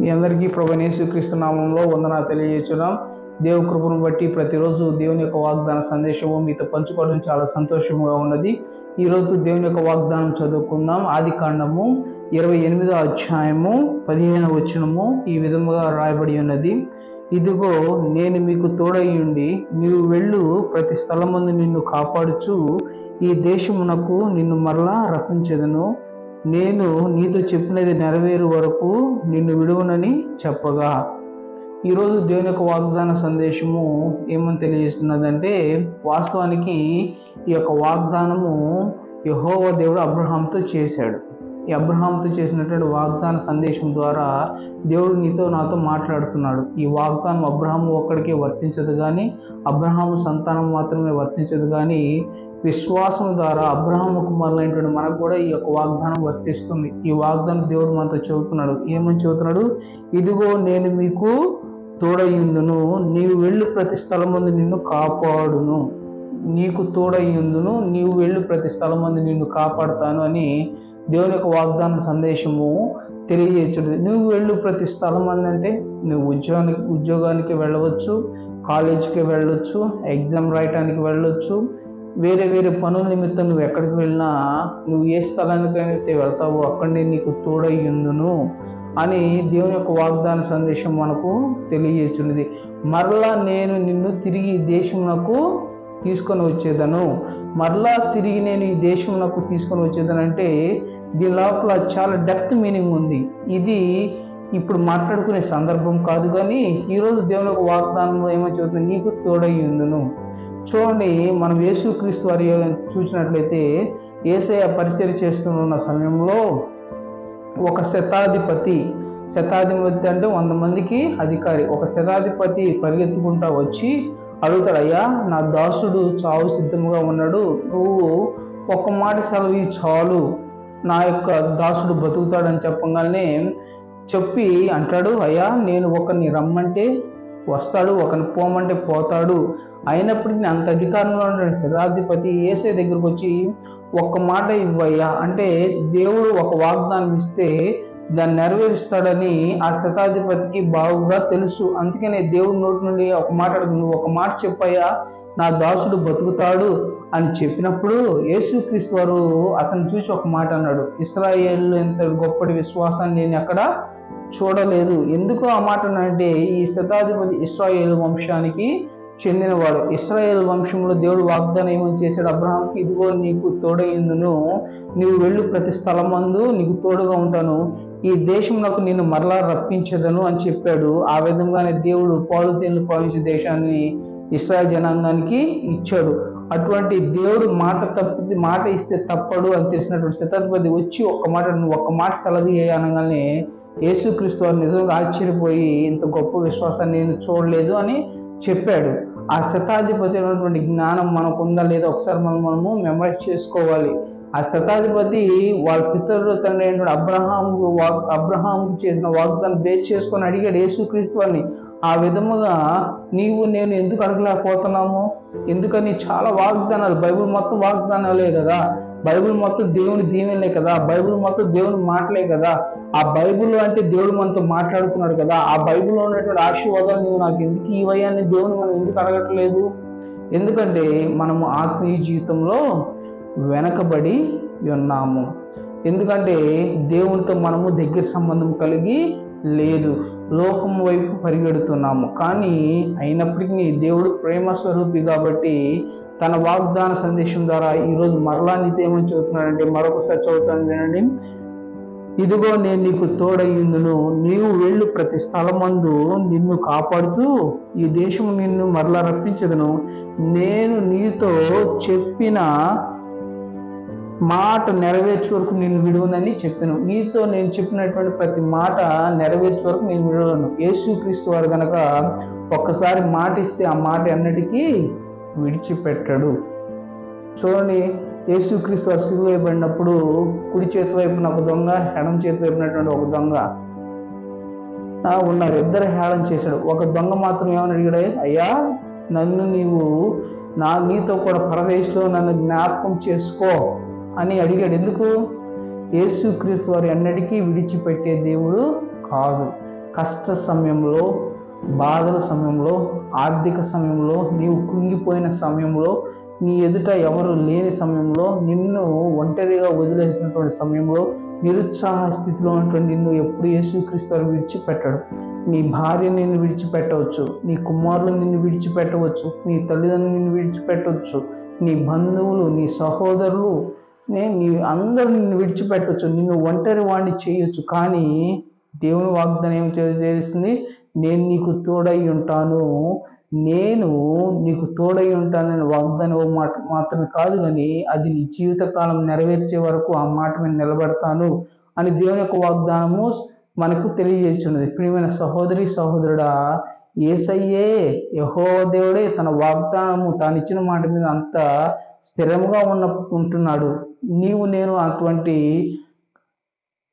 మీ అందరికీ ప్రభనేసు క్రీస్తు నామంలో వందన తెలియజేస్తున్నాం. దేవు కృపను బట్టి ప్రతిరోజు దేవుని యొక్క వాగ్దాన సందేశము మీతో పంచుకోవడం చాలా సంతోషంగా ఉన్నది. ఈరోజు దేవుని యొక్క వాగ్దానం చదువుకుందాం. ఆది కాండము ఇరవై ఎనిమిదో అధ్యాయము పదిహేను వచనము ఈ విధముగా రాయబడి ఉన్నది. ఇదిగో నేను మీకు తోడయ్యుండి నీవు వెళ్ళు ప్రతి స్థలమందు నిన్ను కాపాడుచు ఈ దేశమునకు నిన్ను మరలా రప్పించదును. నేను నీతో చెప్పినది నెరవేరు వరకు నిన్ను విడువనని చెప్పగా. ఈరోజు దేవుని యొక్క వాగ్దాన సందేశము ఏమని తెలియజేస్తున్నదంటే వాస్తవానికి ఈ యొక్క వాగ్దానము యహోవ దేవుడు అబ్రహాంతో చేశాడు. ఈ అబ్రహాంతో చేసినటువంటి వాగ్దాన సందేశం ద్వారా దేవుడు నీతో నాతో మాట్లాడుతున్నాడు. ఈ వాగ్దానం అబ్రహాము ఒక్కడికే వర్తించదు కానీ అబ్రహాము సంతానం మాత్రమే వర్తించదు కానీ విశ్వాసం ద్వారా అబ్రహం కుమారులైనటువంటి మనకు కూడా ఈ యొక్క వాగ్దానం వర్తిస్తుంది. ఈ వాగ్దానం దేవుడు మనతో చెబుతున్నాడు. ఏమని చెబుతున్నాడు? ఇదిగో నేను మీకు తోడయ్యుందును నీవు వెళ్ళు ప్రతి స్థలం ముందు నిన్ను కాపాడును. నీకు తోడయ్యుందును నీవు వెళ్ళు ప్రతి స్థలం ముందు నిన్ను కాపాడుతాను అని దేవుని యొక్క వాగ్దాన సందేశము తెలియజేయచ్చు నువ్వు వెళ్ళు ప్రతి స్థలం అంటే నువ్వు ఉద్యోగానికి ఉద్యోగానికి వెళ్ళవచ్చు కాలేజీకి వెళ్ళొచ్చు ఎగ్జామ్ రాయటానికి వెళ్ళొచ్చు వేరే వేరే పనుల నిమిత్తం నువ్వు ఎక్కడికి వెళ్ళినా నువ్వు ఏ స్థలానికైతే వెళ్తావో అక్కడనే నీకు తోడయ్యుందును అని దేవుని యొక్క వాగ్దాన సందేశం మనకు తెలియజేస్తున్నది మరలా నేను నిన్ను తిరిగి ఈ దేశమునకు తీసుకొని వచ్చేదను. మరలా తిరిగి నేను ఈ దేశమునకు తీసుకొని వచ్చేదను అంటే దీని లోపల చాలా డెప్త్ మీనింగ్ ఉంది. ఇది ఇప్పుడు మాట్లాడుకునే సందర్భం కాదు కానీ ఈరోజు దేవుని యొక్క వాగ్దానంలో ఏమో చెబుతుంది? నీకు తోడయ్యుందును. చూడండి మనం యేసుక్రీస్తు వారి చూసినట్లయితే ఏసయ పరిచయం చేస్తున్న సమయంలో ఒక శతాధిపతి శతాధిపతి అంటే వంద మందికి అధికారి ఒక శతాధిపతి పరిగెత్తుకుంటా వచ్చి అడుగుతాడు అయ్యా నా దాసుడు చావు సిద్ధముగా ఉన్నాడు నువ్వు ఒక మాట సెలవు చాలు నా యొక్క దాసుడు బతుకుతాడని చెప్పగానే చెప్పి అంటాడు అయ్యా నేను ఒకరిని రమ్మంటే వస్తాడు ఒకరిని పోమంటే పోతాడు అయినప్పటికీ అంత అధికారంలో ఉన్న శతాధిపతి ఏసే దగ్గరకు వచ్చి ఒక్క మాట ఇవ్వయ్యా. అంటే దేవుడు ఒక వాగ్దానం ఇస్తే దాన్ని నెరవేరుస్తాడని ఆ శతాధిపతికి బాగుగా తెలుసు. అందుకనే దేవుడి నోటి నుండి ఒక మాట నువ్వు ఒక మాట చెప్పయ్యా నా దాసుడు బతుకుతాడు అని చెప్పినప్పుడు యేసుక్రీస్తు వారు అతను చూసి ఒక మాట అన్నాడు ఇస్రాయేల్ ఇంత గొప్పటి విశ్వాసాన్ని నేను ఎక్కడ చూడలేదు. ఎందుకు ఆ మాట అంటే ఈ శతాధిపతి ఇస్రాయేల్ వంశానికి చెందినవాడు. ఇస్రాయేల్ వంశంలో దేవుడు వాగ్దానం ఏమని చేశాడు. అబ్రహాంకి ఇదిగో నీకు తోడైందును నీవు వెళ్ళు ప్రతి స్థలమందు నీకు తోడుగా ఉంటాను. ఈ దేశం నాకు నేను మరలా రప్పించదను అని చెప్పాడు. ఆ విధంగానే దేవుడు పాలు తేళ్ళు పాలించే దేశాన్ని ఇస్రాయల్ జనాంగానికి ఇచ్చాడు. అటువంటి దేవుడు మాట తప్పి మాట ఇస్తే తప్పడు అని తెలిసినటువంటి శతాధిపతి వచ్చి ఒక్క మాట ఒక ఒక్క మాట సెలవు అనగానే యేసుక్రీస్తు వారు నిజంగా ఆశ్చర్యపోయి ఇంత గొప్ప విశ్వాసాన్ని నేను చూడలేదు అని చెప్పాడు. ఆ శతాధిపతి అయినటువంటి జ్ఞానం మనకు ఉందా లేదా ఒకసారి మనం మనము మెమరైజ్ చేసుకోవాలి. ఆ శతాధిపతి వాళ్ళ పితరుడు తండ్రి అయినటువంటి అబ్రహాంకు వాగ్ అబ్రహాంకు చేసిన వాగ్దాన్ని బేస్ చేసుకొని అడిగాడు యేసుక్రీస్తు వారిని ఆ విధముగా నీవు నేను ఎందుకు అడగలేకపోతున్నాము? ఎందుకని చాలా వాగ్దానాలు బైబిల్ మొత్తం వాగ్దానాలే కదా. బైబిల్ మొత్తం దేవుని దీవెనలే కదా? బైబిల్ మొత్తం దేవుని మాటలే కదా? ఆ బైబుల్ అంటే దేవుడు మనతో మాట్లాడుతున్నాడు కదా? ఆ బైబిల్లో ఉన్నటువంటి ఆశీర్వాదాలు నువ్వు నాకు ఎందుకు ఇవయ్యాన్ని దేవుని మనం ఎందుకు అడగట్లేదు? ఎందుకంటే మనము ఆత్మీయ జీవితంలో వెనకబడి ఉన్నాము. ఎందుకంటే దేవునితో మనము దగ్గర సంబంధం కలిగి లేదు. లోకం వైపు పరిగెడుతున్నాము. కానీ అయినప్పటికీ దేవుడు ప్రేమ స్వరూపి కాబట్టి తన వాగ్దాన సందేశం ద్వారా ఈరోజు మరలా నీతో ఏమని చదువుతున్నాడంటే మరొకసారి చదువుతాను వినండి. ఇదిగో నేను నీకు తోడయ్యుందును. నీవు వెళ్ళు ప్రతి స్థలమందు నిన్ను కాపాడుతూ ఈ దేశం నిన్ను మరలా రప్పించదును. నేను నీతో చెప్పిన మాట నెరవేర్చే వరకు నేను విడువనని చెప్పాను. నీతో నేను చెప్పినటువంటి ప్రతి మాట నెరవేర్చే వరకు నేను విడవను. యేసుక్రీస్తు వారు కనుక ఒక్కసారి మాట ఇస్తే ఆ మాట అన్నిటికీ విడిచిపెట్టడు. చూడండి యేసుక్రీస్తు వారు సిలువ వేయబడినప్పుడు కుడి చేతి వైపున ఒక దొంగ ఎడం చేతి వైపునటువంటి ఒక దొంగ. ఉన్నారు. ఇద్దరు హేళన చేశాడు. ఒక దొంగ మాత్రం ఏమని అడిగాడు? అయ్యా నన్ను నీవు నా నీతో కూడా పరదేశంలో నన్ను జ్ఞాపకం చేసుకో అని అడిగాడు. ఎందుకు? యేసుక్రీస్తు వారు ఎన్నటికీ విడిచిపెట్టే దేవుడు కాదు. కష్ట సమయంలో బాధల సమయంలో ఆర్థిక సమయంలో నీవు కుంగిపోయిన సమయంలో నీ ఎదుట ఎవరు లేని సమయంలో నిన్ను ఒంటరిగా వదిలేసినటువంటి సమయంలో నిరుత్సాహ స్థితిలో ఉన్నటువంటి నిన్ను ఎప్పుడు యేసుక్రీస్తు విడిచిపెట్టడు. నీ భార్య నిన్ను విడిచిపెట్టవచ్చు నీ కుమారులు నిన్ను విడిచిపెట్టవచ్చు నీ తల్లిదండ్రులు నిన్ను విడిచిపెట్టవచ్చు నీ బంధువులు నీ సహోదరులు నే- నీ అందరూ నిన్ను విడిచిపెట్టవచ్చు నిన్ను ఒంటరి వాడిని చేయొచ్చు. కానీ దేవుని వాగ్దానం ఏం చేస్తుంది? నేను నీకు తోడై ఉంటాను. నేను నీకు తోడై ఉంటానని వాగ్దానం ఓ మాట మాత్రమే కాదు కానీ అది నీ జీవితకాలం నెరవేర్చే వరకు ఆ మాట మీద నిలబడతాను అని దేవుని యొక్క వాగ్దానము మనకు తెలియజేస్తున్నది. ప్రియమైన సహోదరి సహోదరుడా ఏసయ్యే యహో దేవుడే తన వాగ్దానము తాను ఇచ్చిన మాట మీద అంత స్థిరముగా ఉన్న ఉంటున్నాడు. నీవు నేను అటువంటి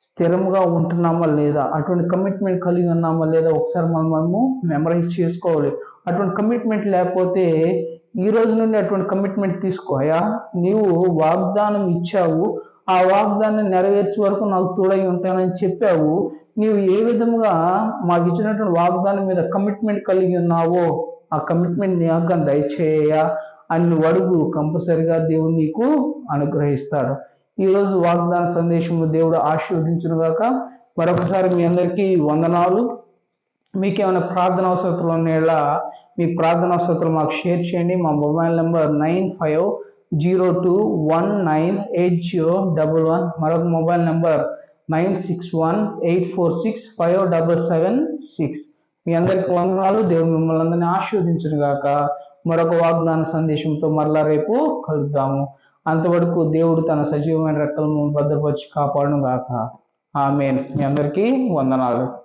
స్థిరముగా ఉంటున్నామా లేదా? అటువంటి కమిట్మెంట్ కలిగి ఉన్నామా లేదా ఒకసారి మనం మనము మెమరైజ్ చేసుకోవాలి. అటువంటి కమిట్మెంట్ లేకపోతే ఈ రోజు నుండి అటువంటి కమిట్మెంట్ తీసుకోయా నీవు వాగ్దానం ఇచ్చావు. ఆ వాగ్దానం నెరవేర్చే వరకు నాకు తోడై ఉంటానని చెప్పావు. నీవు ఏ విధముగా మాకు ఇచ్చినటువంటి వాగ్దానం మీద కమిట్మెంట్ కలిగి ఉన్నావో ఆ కమిట్మెంట్ నాకు దయచేయ అని అడుగు. కంపల్సరిగా దేవుడు నీకు అనుగ్రహిస్తాడు. ఈరోజు వాగ్దాన సందేశము దేవుడు ఆశీర్వదించును గాక. మరొకసారి మీ అందరికీ వందనాలు. మీకు ఏమైనా ప్రార్థన అవసరతలు ఉండేలా మీ ప్రార్థన అవసరతలు మాకు షేర్ చేయండి. మా mobile number nine five zero two one nine eight zero double one. మరొక mobile number nine six one eight four six five double seven six. మీ అందరికి వందనాలు. దేవుడు మిమ్మల్ని అందరినీ ఆశీర్వదించును గాక. మరొక వాగ్దాన సందేశంతో మరలా రేపు కలుద్దాము. అంతవరకు దేవుడు తన సజీవమైన రెక్కలను భద్రపరిచి కాపాడును గాక. ఆమెన్. మీ అందరికీ వందనాలు.